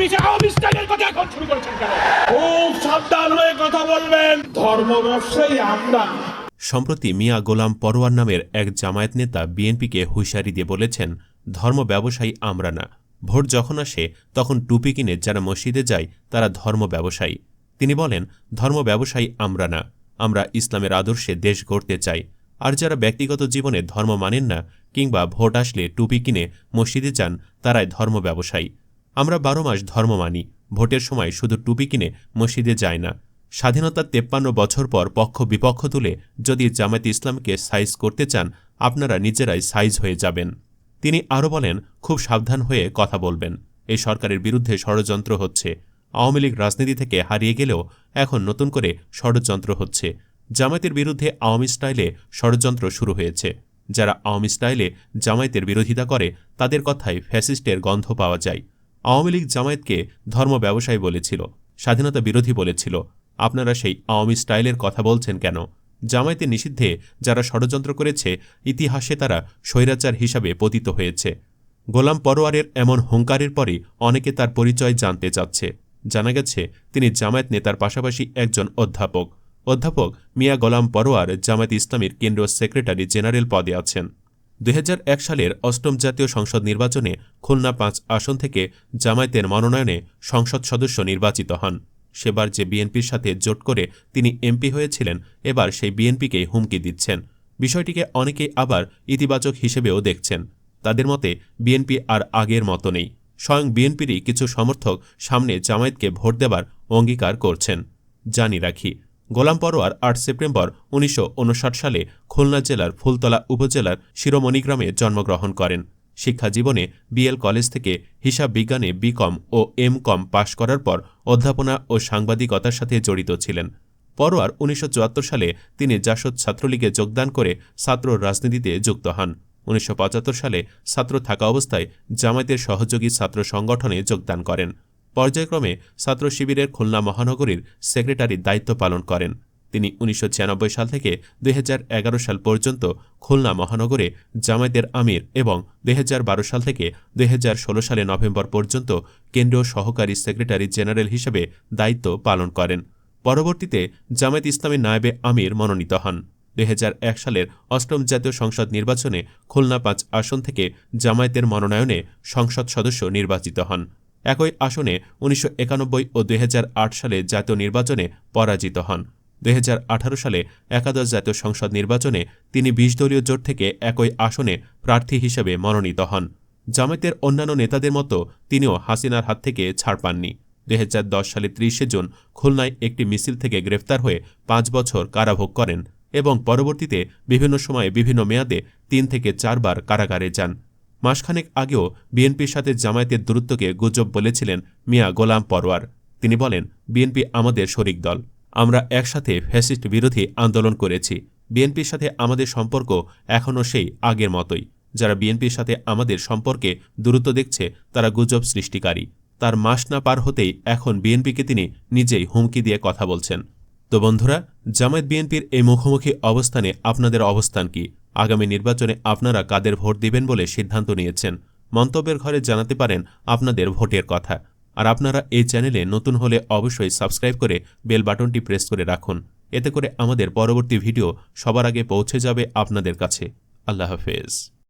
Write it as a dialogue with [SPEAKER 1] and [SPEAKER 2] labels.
[SPEAKER 1] আপনি যে আওয়ামী স্টাইলের কথা এখন শুরু করেছেন কেন? খুব সাবধান হয়ে কথা বলবেন। ধর্ম ব্যবসায়ী আমরা।
[SPEAKER 2] সম্প্রতি মিয়া গোলাম পরোয়ার নামের এক জামায়াত নেতা বিএনপিকে হুঁশিয়ারি দিয়ে বলেছেন ধর্ম ব্যবসায়ী আমরা না। ভোট যখন আসে তখন টুপি কিনে যারা মসজিদে যায় তারা ধর্ম ব্যবসায়ী। তিনি বলেন ধর্ম ব্যবসায়ী আমরা না। আমরা ইসলামের আদর্শে দেশ গড়তে চাই। আর যারা ব্যক্তিগত জীবনে ধর্ম মানেন না কিংবা ভোট আসলে টুপি কিনে মসজিদে যান তারাই ধর্ম ব্যবসায়ী। আমরা বারো মাস ধর্ম মানি, ভোটের সময় শুধু টুপি কিনে মসজিদে যায় না। স্বাধীনতার তেপ্পান্ন বছর পর পক্ষ বিপক্ষ তুলে যদি জামায়াত ইসলামকে সাইজ করতে চান, আপনারা নিজেরাই সাইজ হয়ে যাবেন। তিনি আরও বলেন, খুব সাবধান হয়ে কথা বলবেন। এই সরকারের বিরুদ্ধে ষড়যন্ত্র হচ্ছে। আওয়ামী লীগ রাজনীতি থেকে হারিয়ে গেলেও এখন নতুন করে ষড়যন্ত্র হচ্ছে। জামায়াতের বিরুদ্ধে আওয়ামী স্টাইলে ষড়যন্ত্র শুরু হয়েছে। যারা আওয়ামী স্টাইলে জামায়াতের বিরোধিতা করে, তাদের কথায় ফ্যাসিস্টের গন্ধ পাওয়া যায়। আওয়ামী লীগ জামায়াতকে ধর্ম ব্যবসায়ী বলেছিল, স্বাধীনতা বিরোধী বলেছিল। আপনারা সেই আওয়ামী স্টাইলের কথা বলছেন কেন? জামায়াতে নিষিদ্ধে যারা ষড়যন্ত্র করেছে, ইতিহাসে তারা স্বৈরাচার হিসাবে পতিত হয়েছে। গোলাম পরোয়ারের এমন হুঙ্কারের পরে অনেকে তার পরিচয় জানতে চাচ্ছে। জানা গেছে, তিনি জামায়াত নেতার পাশাপাশি একজন অধ্যাপক। অধ্যাপক মিয়া গোলাম পরোয়ার জামায়াত ইসলামীর কেন্দ্রীয় সেক্রেটারি জেনারেল পদে আছেন। দুই হাজার এক সালের অষ্টম জাতীয় সংসদ নির্বাচনে খুলনা পাঁচ আসন থেকে জামায়াতের মনোনয়নে সংসদ সদস্য নির্বাচিত হন। সেবার যে বিএনপির সাথে জোট করে তিনি এমপি হয়েছিলেন, এবার সেই বিএনপিকেই হুমকি দিচ্ছেন। বিষয়টিকে অনেকেই আবার ইতিবাচক হিসেবেও দেখছেন। তাদের মতে, বিএনপি আর আগের মতো নেই। স্বয়ং বিএনপিরই কিছু সমর্থক সামনে জামায়াতকে ভোট দেবার অঙ্গীকার করছেন। জানি রাখি। গোলাম পরোয়ার আট সেপ্টেম্বর উনিশশো উনষাট সালে খুলনা জেলার ফুলতলা উপজেলার শিরোমণি গ্রামে জন্মগ্রহণ করেন। শিক্ষা জীবনে বিএল কলেজ থেকে হিসাব বিজ্ঞানে বিকম ও এম কম পাশ করার পর অধ্যাপনা ও সাংবাদিকতার সাথে জড়িত ছিলেন। পরোয়ার উনিশশো চুয়াত্তর সালে তিনি জাসদ ছাত্রলীগে যোগদান করে ছাত্র রাজনীতিতে যুক্ত হন। উনিশশো পঁচাত্তর সালে ছাত্র থাকা অবস্থায় জামায়াতের সহযোগী ছাত্র সংগঠনে যোগদান করেন। পর্যায়ক্রমে ছাত্র শিবিরের খুলনা মহানগরীর সেক্রেটারির দায়িত্ব পালন করেন। তিনি উনিশশো ছিয়ানব্বই সাল থেকে দুই হাজার এগারো সাল পর্যন্ত খুলনা মহানগরে জামায়াতের আমির এবং দু হাজার বারো সাল থেকে দুই সালে নভেম্বর পর্যন্ত কেন্দ্রীয় সহকারী সেক্রেটারি জেনারেল হিসেবে দায়িত্ব পালন করেন। পরবর্তীতে জামায়াত ইসলামী নায়েবে আমির মনোনীত হন। দুই হাজার এক সালের অষ্টম জাতীয় সংসদ নির্বাচনে খুলনা পাঁচ আসন থেকে জামায়াতের মনোনয়নে সংসদ সদস্য নির্বাচিত হন। একই আসনে উনিশশো একানব্বই ও দুই হাজার আট সালে জাতীয় নির্বাচনে পরাজিত হন। দুই হাজার আঠারো সালে একাদশ জাতীয় সংসদ নির্বাচনে তিনি বিশ দলীয় জোট থেকে একই আসনে প্রার্থী হিসেবে মনোনীত হন। জামায়াতের অন্যান্য নেতাদের মতো তিনিও হাসিনার হাত থেকে ছাড় পাননি। দুই হাজার দশ সালে ত্রিশে জুন খুলনায় একটি মিছিল থেকে গ্রেফতার হয়ে পাঁচ বছর কারাভোগ করেন এবং পরবর্তীতে বিভিন্ন সময়ে বিভিন্ন মেয়াদে তিন থেকে চারবার কারাগারে যান। মাসখানেক আগেও বিএনপির সাথে জামায়াতের দূরত্বকে গুজব বলেছিলেন মিয়া গোলাম পরওয়ার তিনি বলেন, বিএনপি আমাদের শরিক দল। আমরা একসাথে ফ্যাসিস্ট বিরোধী আন্দোলন করেছি। বিএনপির সাথে আমাদের সম্পর্ক এখনও সেই আগের মতোই। যারা বিএনপির সাথে আমাদের সম্পর্কে দূরত্ব দেখছে, তারা গুজব সৃষ্টিকারী। তার মাস না পার হতেই এখন বিএনপিকে তিনি নিজেই হুমকি দিয়ে কথা বলছেন। তো বন্ধুরা, জামায়াত বিএনপির এই মুখোমুখি অবস্থানে আপনাদের অবস্থান কি? আগামী নির্বাচনে আপনারা কাদের ভোট দিবেন বলে সিদ্ধান্ত নিয়েছেন? মন্তব্যের ঘরে জানাতে পারেন আপনাদের ভোটের কথা। আর আপনারা এই চ্যানেলে নতুন হলে অবশ্যই সাবস্ক্রাইব করে বেল বাটনটি প্রেস করে রাখুন। এতে করে আমাদের পরবর্তী ভিডিও সবার আগে পৌঁছে যাবে আপনাদের কাছে। আল্লাহ হাফেজ।